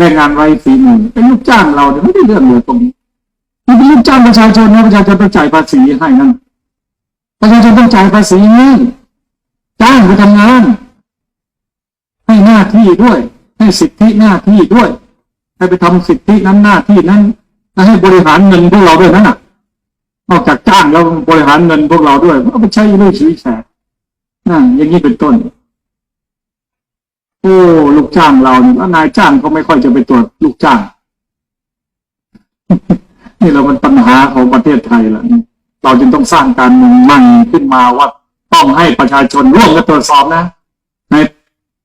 แรงงานไร้ฝีมือเป็นลูกจ้างเราเนี่ยไม่ได้เรื่องเลยตรงนี้นี่เป็นลูกจ้างประชาชนนะประชาชนต้องจ่ายภาษีให้นั่นประชาชนต้องจ่ายภาษีให้จ้างไปทำงาน ให้หน้าที่ด้วย ให้สิทธิหน้าที่ด้วย ให้ไปทำสิทธินั้นหน้าที่นั้นและให้บริหารเงินพวกเราด้วยนั่นน่ะนอกจากจ้างแล้วบริหารเงินพวกเราด้วยเอาไปใช้เรื่องชีวิตแสนนั่นอย่างนี้เป็นต้น โอ้ลูกจ้างเราเนี่ยนายจ้างก็ไม่ค่อยจะไปตรวจลูกจ้าง นี่เรามันปัญหาของประเทศไทยแหละเราจึงต้องสร้างการเมืองใหม่ขึ้นมาว่าต้องให้ประชาชนร่วมกันตรวจสอบนะ ใน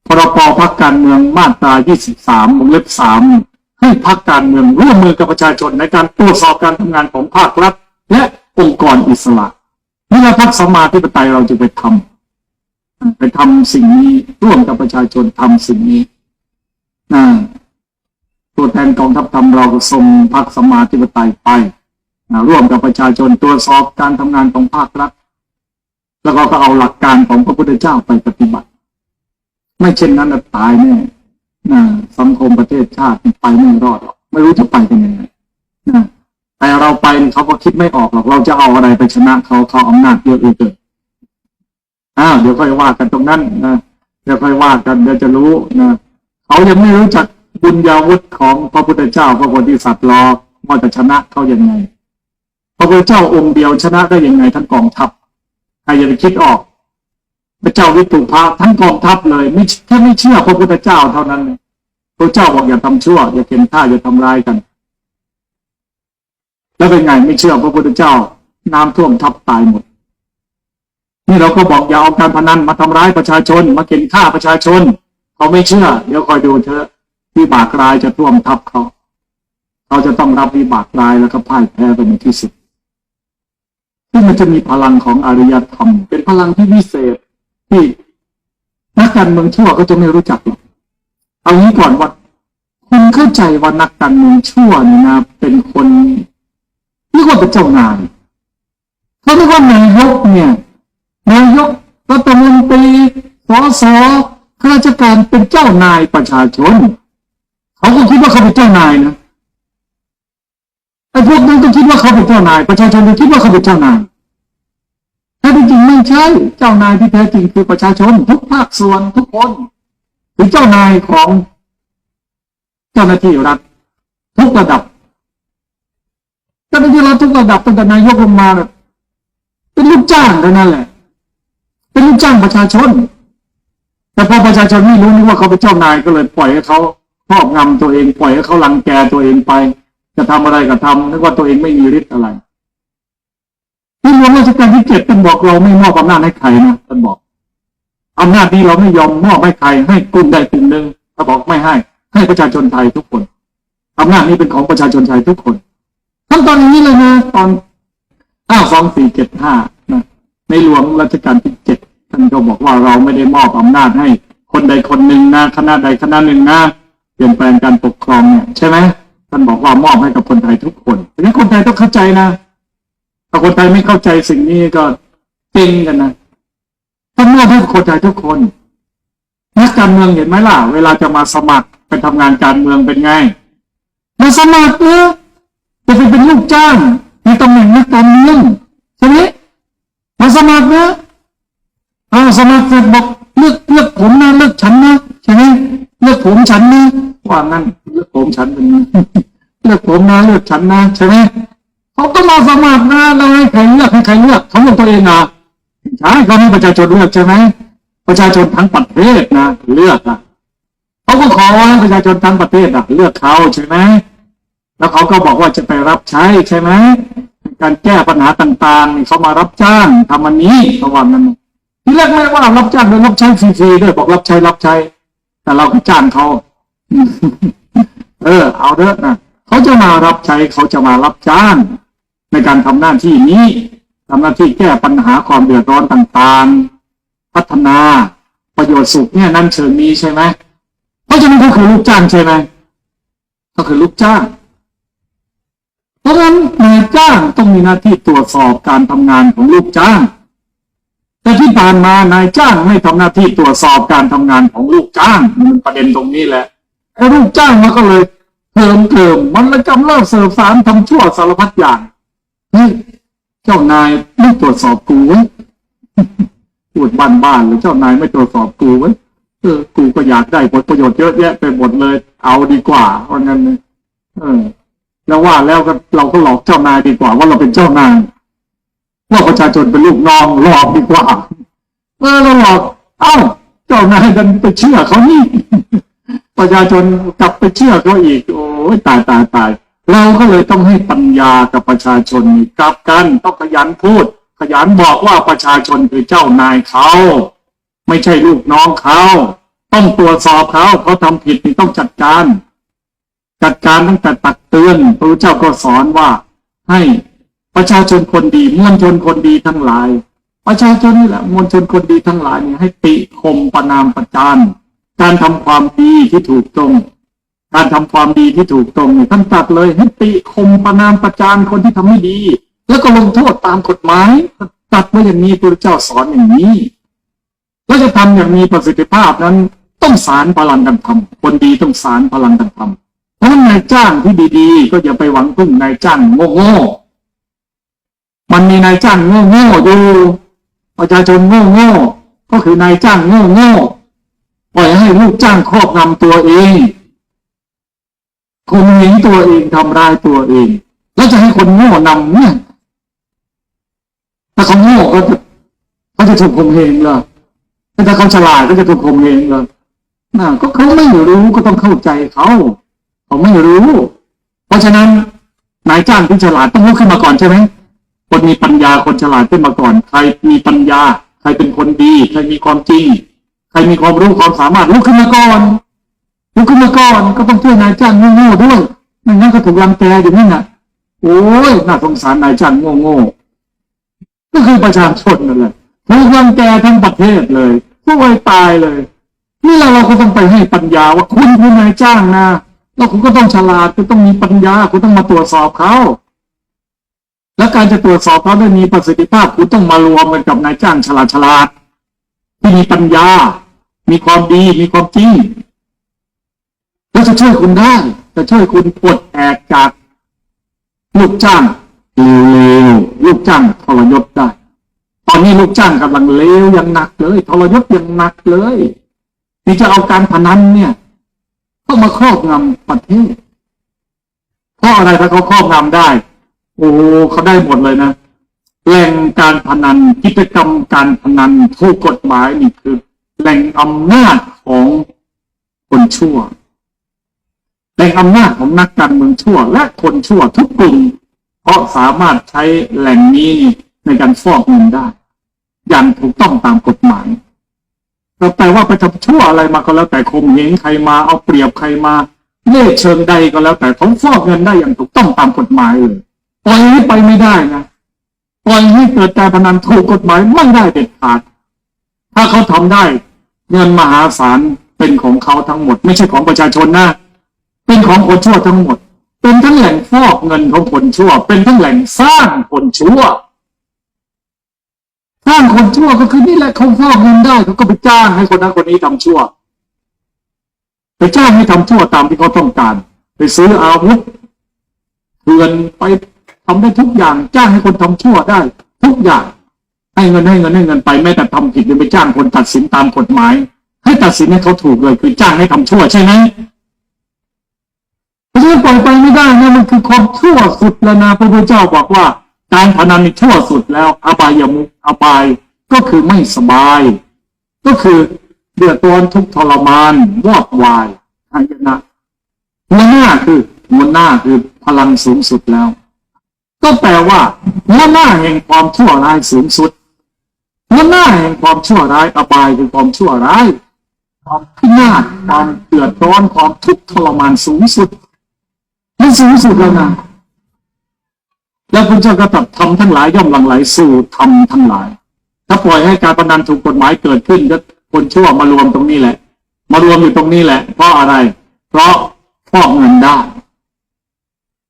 พรบพักการเมืองมาตรา 23วงเล็บ 3 ให้พักการเมืองร่วมมือกับประชาชนในการตรวจสอบการทำงานของภาครัฐ และองค์กรอิสระนี่แหละพักสมาธิปไตยเราจะไปทำ ไปทำสิ่งนี้ร่วมกับประชาชนทำสิ่งนี้นะตัวแทนกองทัพธรรมเราก็ส่งพักสมาธิปไตยไปนะร่วมกับประชาชนตรวจสอบการทำงานของภาครัฐแล้วก็ก็เอาหลักการของพระพุทธเจ้าไปปฏิบัติ ไม่เช่นนั้นตายแน่นะสังคมประเทศชาติไปไม่รอดหรอกไม่รู้จะไปกันยังไงนะแต่เราไปเขาก็คิดไม่ออกหรอกเราจะเอาอะไรไปชนะเขาเขาอำนาจเยอะเลือเกิน อ้าวเดี๋ยวค่อยว่ากันตรงนั้นนะเดี๋ยวค่อยว่ากันเดี๋ยวจะรู้นะเขายังไม่รู้จักบุญญาวุฒิของพระพุทธเจ้าพระโพธิสัตว์รอว่าจะชนะเขายังไง พระพุทธเจ้าองค์เดียวชนะได้ยังไงทั้งกองทัพใครจะไปคิดออกพระเจ้าวิตุภะทั้งกองทัพเลยไม่แค่ไม่เชื่อพระพุทธเจ้าเท่านั้นพระเจ้าบอกอย่าทำชั่ว อย่าเข็นฆ่าอย่าทำร้ายกัน แล้วเป็นไงไม่เชื่อพระพุทธเจ้า น้ำท่วมทับตายหมด นี่เราก็บอกอย่าเอาการพนันมาทำร้ายประชาชน มาเข็นฆ่าประชาชนเขาไม่เชื่อ เดี๋ยวคอยดูเถอะวิบากรายจะท่วมทับเขาเขาจะต้องรับวิบากรายแล้วก็พ่ายแพ้ไปในที่สุดซึ่มันจะมีพลังของอารยธรรม เป็นพลังที่วิเศษที่นักการเมืองชั่วก็จะไม่รู้จักหรอกเอางี้ก่อนว่าคุณเข้าใจว่านักการเมืองชั่วนี่นะเป็นคนเรียกว่าเป็นเจ้านายเขาเรียกว่านายกเนี่ย นายกรัฐมนตรีสสข้าราชการเป็นเจ้านายประชาชน เขาก็คิดว่าเขาเป็นเจ้านายนะไอ้พวกนั้นก็คิดว่าเขาเป็นเจ้านาย ประชาชนก็คิดว่าเขาเป็นเจ้านายแท้จริงไม่ใช่เจ้านายที่แท้จริงคือประชาชน ทุกภาคส่วนทุกคนคือเจ้านายของเจ้าหน้าที่รัฐทุกระดับเจ้าหน้าที่รัฐทุกระดับตั้งแต่นายกลงมาเป็นลูกจ้างเท่านั้นแหละ ลูกจ้างประชาชน แต่พอประชาชนไม่รู้นึกว่าเขาเป็นเจ้านายก็เลยปล่อยให้เขาครอบงำตัวเองปล่อยให้เขาลังแกตัวเองไป จะทำอะไรก็ทำนึกว่าตัวเองไม่มีฤทธิ์อะไรที่หลวงราชการที่เจ็ดท่านบอกเราไม่มอบอำนาจให้ใครนะท่านบอกอำนาจนี้เราไม่ยอมมอบให้ใครให้กลุ่มใดกลุ่มหนึ่งถ้าบอกไม่ให้ ให้ประชาชนไทยทุกคนอำนาจนี้เป็นของประชาชนไทยทุกคนขั้นตอนนี้เลยนะตอนอ้าสองสี่เจ็ดห้านะในหลวงรัชกาลที่เจ็ด ท่านก็บอกว่าเราไม่ได้มอบอำนาจให้คนใดคนหนึ่งนะคณะใดคณะหนึ่งนะเปลี่ยนแปลงการปกครองเนี่ยใช่ไหมท่านบอกว่ามอบให้กับคนไทยทุกคนเพราะฉะนั้นคนไทยต้องเข้าใจนะถ้าคนไทยไม่เข้าใจสิ่งนี้ก็เต็งกันนะต้องมอบให้คนไทยทุกคนนักการเมืองเห็นไหมล่ะ เวลาจะมาสมัครไปทำงานการเมืองเป็นไงมาสมัครเนอะจะไปเป็นลูกจ้างในตำแหน่งนักการเมืองใช่ไหมมาสมัครเนะเอาสมัครเสร็จบอกเลือกเลือกผมนะเลือกฉันนะใช่ไหมเลือกผมฉันนะว่างั้นเลือกผมฉันเป็นไงเลือกผมนะเลือกฉันนะใช่ไหมเขาก็มาสมัครนะเราให้ใครเลือกให้ใครเลือกเขาเลือกตัวเองนะใช่เขาให้ประชาชนเลือกใช่ไหมประชาชนทั้งประเทศนะเลือกนะเขาก็ขอให้ประชาชนทั้งประเทศนะเลือกเขาใช่ไหมแล้วเขาก็บอกว่าจะไปรับใช้ใช่ไหมการแก้ปัญหาต่างๆนี่เขามารับจ้างทำอันนี้เขาว่านั้น ที่แรกไม่ได้ว่ารับจ้างเลยรับใช้ฟรีๆด้วยบอกรับใช้รับใช้ แต่เราก็จ้างเขาเออ เอาเถอะนะเขาจะมารับใช้เขาจะมารับจ้าง ในการทำหน้าที่นี้ทำหน้าที่แก้ปัญหาความเดือดร้อนต่างๆ พัฒนาประโยชน์สุขเนี่ยนั่นเชิงนี้ใช่ไหมเพราะฉะนั้นเขาคือลูกจ้างใช่ไหมก็คือลูกจ้าง เพราะฉะนั้นนายจ้างต้องมีหน้าที่ตรวจสอบการทำงานของลูกจ้าง แต่ที่ผ่านมานายจ้างไม่ทำหน้าที่ตรวจสอบการทำงานของลูกจ้างมันประเด็นตรงนี้แหละไอ้ลูกจ้างมันก็เลยเติมเติมมันลยกำเริบเสร์ฟสารทำชั่วสารพัดอย่างเฮ้ยเจ้านายไม่ตรวจสอบกูเว้พูดบ้านๆเลยเจ้านายไม่ตรวจสอบกูเว้เออกูก็อยากได้ผลประโยชน์เยอะแยะไปหมดเลย เอาดีกว่าเพราะงั้นเออแล้วว่าแล้วก็เราก็หลอกเจ้านายดีกว่าว่าเราเป็นเจ้านาย ว่าประชาชนเป็นลูกน้องหลอกดีกว่าเออเราหลอก เอ้า เจ้านายดันไปเชื่อเขานี่ ประชาชนกลับไปเชื่อเขาอีก โอ้ยตายตายตายเราก็เลยต้องให้ปัญญากับประชาชนกลับกันต้องขยันพูด ขยันบอกว่าประชาชนคือเจ้านายเขาไม่ใช่ลูกน้องเขาต้องตรวจสอบเขาเขาทำผิดต้องจัดการ จัดการตั้งแต่ตักเตือนพระเจ้าก็สอนว่าให้ ประชาชนคนดีมวลชนคนดีทั้งหลาย ประชาชนนี่แหละมวลชนคนดีทั้งหลายเนี่ยให้ติคมประนามประจานการทำความดีที่ถูกตรงการทำความดีที่ถูกตรงเนี่ยท่านตัดเลยให้ติคมประนามประจานคนที่ทำไม่ดี แล้วก็ลงโทษตามกฎหมายตัดไว้อย่างนี้พระเจ้าสอนอย่างนี้แล้วจะทำอย่างมีประสิทธิภาพนั้น ต้องสารพลังกันทำคนดีต้องสารพลังกันทำเพราะฉะนั้นนายจ้างที่ดีๆ ก็อย่าไปหวังพึ่งนายจ้างโง่ๆ มันมีนายจ้างโง่ๆอยู่ประชาชนโง่ๆก็คือนายจ้างโง่ๆปล่อยให้ลูกจ้างครอบงำตัวเองคนหญิงตัวเองทำร้ายตัวเอง แล้วจะให้คนโง่นำเนี่ยถ้าเขาโง่ก็จะเขาจะถูกข่มเหงเหรอถ้าเขาฉลาดก็จะถูกข่มเหงเหรอน่ะก็เขาไม่รู้ก็ต้องเข้าใจเขาเขาไม่รู้ เพราะฉะนั้นนายจ้างที่ฉลาดต้องลุกขึ้นมาก่อนใช่ไหม คนมีปัญญาคนฉลาดขึ้นมาก่อน ใครมีปัญญา ใครเป็นคนดี ใครมีความจริง ใครมีความรู้ความสามารถลุกขึ้นมาก่อนลุกขึ้นมาก่อนก็ต้องช่วยนายจ้างโง่ๆด้วยไม่งั้นก็ถูกรังแกอย่างนี้นะโอ้ยน่าสงสารนายจ้างโง่ๆก็คือประชาชนนั่นแหละถูกรังแกทั้งประเทศเลยทุกวัยตายเลย นี่เราเราก็ต้องไปให้ปัญญาว่าคุณคือนายจ้างนะแล้วคุณก็ต้องฉลาดคุณต้องมีปัญญาคุณต้องมาตรวจสอบเขา และการจะตรวจสอบเขาได้มีประสิทธิภาพคุณต้องมารวมกันกับนายจ้างฉลาดฉลาดที่มีปัญญา มีความดี มีความจริงแล้วจะช่วยคุณได้จะช่วยคุณปลดแอกจากลูกจ้างเลวๆลูกจ้างทรยศได้ ตอนนี้ลูกจ้างกำลังเลวอย่างหนักเลยทรยศอย่างหนักเลยนี่จะเอาการพนันเนี่ยเข้ามาครอบงำประเทศเพราะอะไรถ้าเขาครอบงำได้ โอ้เขาได้หมดเลยนะแหล่งการพนันกิจกรรมการพนันถูกกฎหมายนี่คือแหล่งอำนาจของคนชั่วแหล่งอำนาจของนักการเมืองชั่ว และคนชั่วทุกกลุ่มเพราะสามารถใช้แหล่งนี้ในการฟอกเงินได้ อย่างถูกต้องตามกฎหมายก็แปลว่าไปทำชั่วอะไรมาก็แล้วแต่ข่มเหงใครมาเอาเปรียบใครมาเล่เชิงใดก็แล้วแต่เขาฟอกเงินได้อย่างถูกต้องตามกฎหมายเลย ปล่อยให้ไปไม่ได้นะปล่อยให้เกิดการพนันถูกกฎหมายไม่ได้เด็ดขาด ถ้าเขาทำได้ เงินมหาศาลเป็นของเขาทั้งหมด ไม่ใช่ของประชาชนนะเป็นของคนชั่วทั้งหมด เป็นทั้งแหล่งฟอกเงินของคนชั่ว เป็นทั้งแหล่งสร้างคนชั่วสร้างคนชั่วก็คือนี่แหละเขาฟอกเงินได้เขาก็ไปจ้างให้คนนั้นคนนี้ทำชั่วไปจ้างให้ทำชั่วตามที่เขาต้องการ ไปซื้ออาวุธเถื่อนไป ทำได้ทุกอย่าง จ้างให้คนทำชั่วได้ ทุกอย่าง ให้เงินให้เงินให้เงินไปแม้แต่ทำผิดยังไปจ้างคนตัดสินตามกฎหมาย ให้ตัดสินให้เขาถูกเลย คือจ้างให้ทำชั่วใช่ไหมเพราะฉะนั้นปล่อยไปไม่ได้นะมันคือความชั่วสุดแล้วนะพระพุทธเจ้าบอกว่า การพนันนี่ชั่วสุดแล้วอบายมุขอบายก็คือไม่สบาย ก็คือเดือดร้อนทุกทรมานวอดวายอายนะหัวหน้าคือหัวหน้าคือพลังสูงสุดแล้ว ก็แปลว่าหัวหน้าแห่งความชั่วร้ายสูงสุดหัวหน้าแห่งความชั่วร้ายอบายคือความชั่วร้ายความพินาศความเดือดร้อนความทุกข์ทรมานสูงสุดนี่สูงสุดแล้วนะแล้วพระเจ้าก็ตรัสทำทั้งหลายย่อมหลั่งไหลสู่ธรรมทั้งหลาย ถ้าปล่อยให้การพนันถูกกฎหมายเกิดขึ้นก็คนชั่วมารวมตรงนี้แหละ มารวมอยู่ตรงนี้แหละ เพราะอะไร เพราะฟอกเงินได้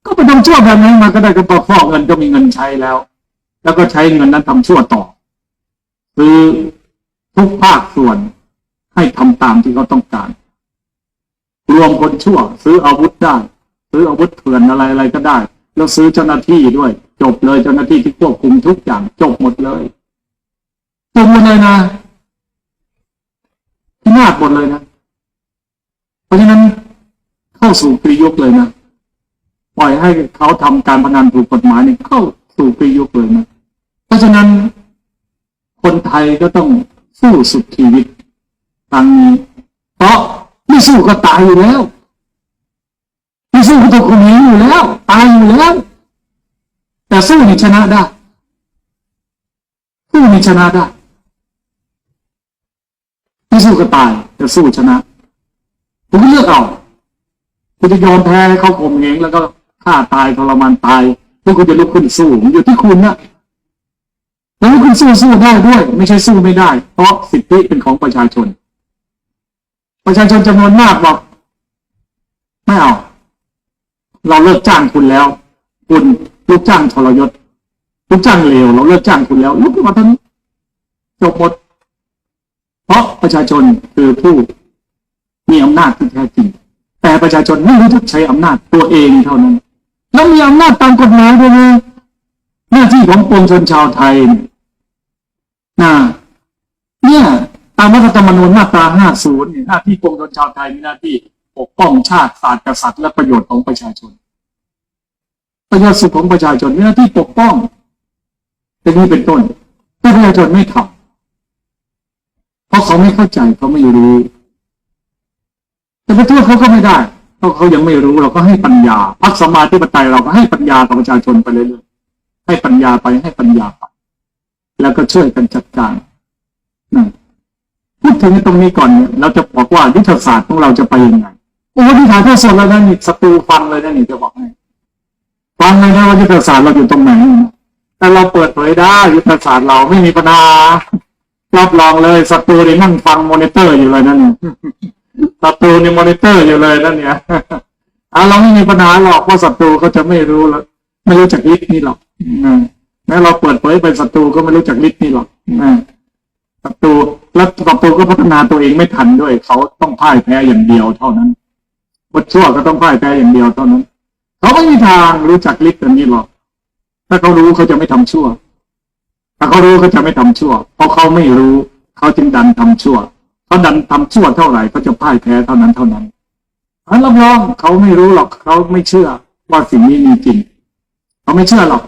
ก็ไปทำชั่วแบบนั้นมาก็ได้ก็พอฟอกเงินก็มีเงินใช้แล้ว แล้วก็ใช้เงินนั้นทำชั่วต่อคือทุกภาคส่วนให้ทำตามที่เขาต้องการ รวมคนชั่ว ซื้ออาวุธได้ ซื้ออาวุธเถื่อนอะไรอะไรก็ได้ แล้วซื้อเจ้าหน้าที่ด้วย จบเลยเจ้าหน้าที่ที่ควบคุมทุกอย่างจบหมดเลยจบหมดเลยนะพินาศหมดเลยนะ เพราะฉะนั้นเข้าสู่กรียุคเลยนะ ปล่อยให้เขาทำการพนันถูกกฎหมายเนี่ยเข้าสู่กรียุคเลยนะเพราะฉะนั้น คนไทยก็ต้องสู้สุดชีวิตทางนี้เพราะไม่สู้ก็ตายอยู่แล้วไม่สู้ก็ถูกข่มเหงอยู่แล้ว ตายอยู่แล้ว แต่สู้นี่ชนะได้สู้นี่ชนะได้ไม่สู้ก็ตายแต่สู้ชนะคุณก็เลือกเอาคุณจะยอมแพ้เขาข่มเหงแล้วก็ ฆ่าตายทรมานตายหรือคุณจะลุกขึ้นสู้อยู่ที่คุณนะแล้วคุณสู้สู้ได้ด้วย ไม่ใช่สู้ไม่ได้ เพราะสิทธิเป็นของประชาชน ประชาชนจำนวนมากบอกไม่เอาเราเลิกจ้างคุณแล้ว คุณลูกจ้างทรยศลูกจ้างเลวเราเลิกจ้างคุณแล้วลุกขึ้นมาทันจบหมดเพราะประชาชนคือผู้มีอำนาจที่แท้จริงแต่ประชาชนไม่รู้จักใช้อำนาจตัวเองเท่านั้น แล้วมีอำนาจตามกฎหมายด้วยนะหน้าที่ของปวงชนชาวไทยเนี่ยนะเนี่ยตามรัฐธรรมนูญมาตรา 50เนี่ยหน้าที่ปวงชนชาวไทยมีหน้าที่ปกป้องชาติศาสตร์กษัตริย์และประโยชน์ของประชาชน ประโยชน์สุขของประชาชนมีหน้าที่ปกป้องเป็นนี้เป็นต้นแต่ประชาชนไม่ทำเพราะเขาไม่เข้าใจเขาไม่รู้ แต่ไปโทษเขาก็ไม่ได้ เพราะเขายังไม่รู้เราก็ให้ปัญญาพักสมาธิปไตยเราก็ให้ปัญญากับประชาชนไปเรื่อยๆให้ปัญญาไปให้ปัญญาไปแล้วก็ช่วยกันจัดการพูดถึงตรงนี้ก่อนเนี่ยเราจะบอกว่ายุทธศาสตร์ของเราจะไปยังไงโอ้ที่ถ่ายทอดสดแล้วนะนี่ศัตรูฟังเลยนะนี่จะบอกให้ฟังเลยนะว่ายุทธศาสตร์เราอยู่ตรงไหนแต่เราเปิดเผยได้ยุทธศาสตร์เราไม่มีปัญหารับรองเลยศัตรูนี่นั่งฟังมอนิเตอร์อยู่เลยนั่น ศัตรูในมอนิเตอร์อยู่เลยนั่นเนี่ยอะเราไม่มีปัญหาหรอกเพราะศัตรูเขาจะไม่รู้แล้วไม่รู้จักลิสต์นี่หรอกอแม้เราเปิดเผยเป็นศัตรูก็ไม่รู้จักลิสต์นี่หรอกศัตรูแล้วศัตรูก็พัฒนาตัวเองไม่ทันด้วย เขาต้องพ่ายแพ้อย่างเดียวเท่านั้นบทชั่วก็ต้องพ่ายแพ้อย่างเดียวเท่านั้น เขาไม่มีทางรู้จักลิสต์อันนี้หรอกถ้าเขารู้เขาจะไม่ทำชั่ว ถ้าเขารู้เขาจะไม่ทำชั่ว เพราะเขาไม่รู้ เขาจึงดันทำชั่ว เขาดันทำชั่วเท่าไหร่เขาจะพ่ายแพ้เท่านั้นเท่านั้นอันรับรองเขาไม่รู้หรอกเขาไม่เชื่อว่าสิ่งนี้มีจริงเขาไม่เชื่อหรอก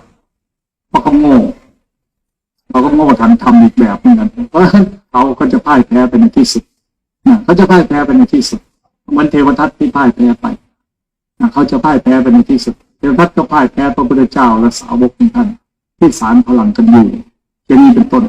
เพราะเขาโง่เขาก็โง่ทันทำอีกแบบเหมือนกันเพราะเขาก็จะพ่ายแพ้เป็นในที่สุดเขาจะพ่ายแพ้เป็นในที่สุดเหมือนเทวทัตที่พ่ายแพ้ไปเขาจะพ่ายแพ้เป็นในที่สุดเทวทัตก็พ่ายแพ้พระพุทธเจ้าและสาวกของท่านที่สารพลังกันอยู่อย่างนี้เป็นต้น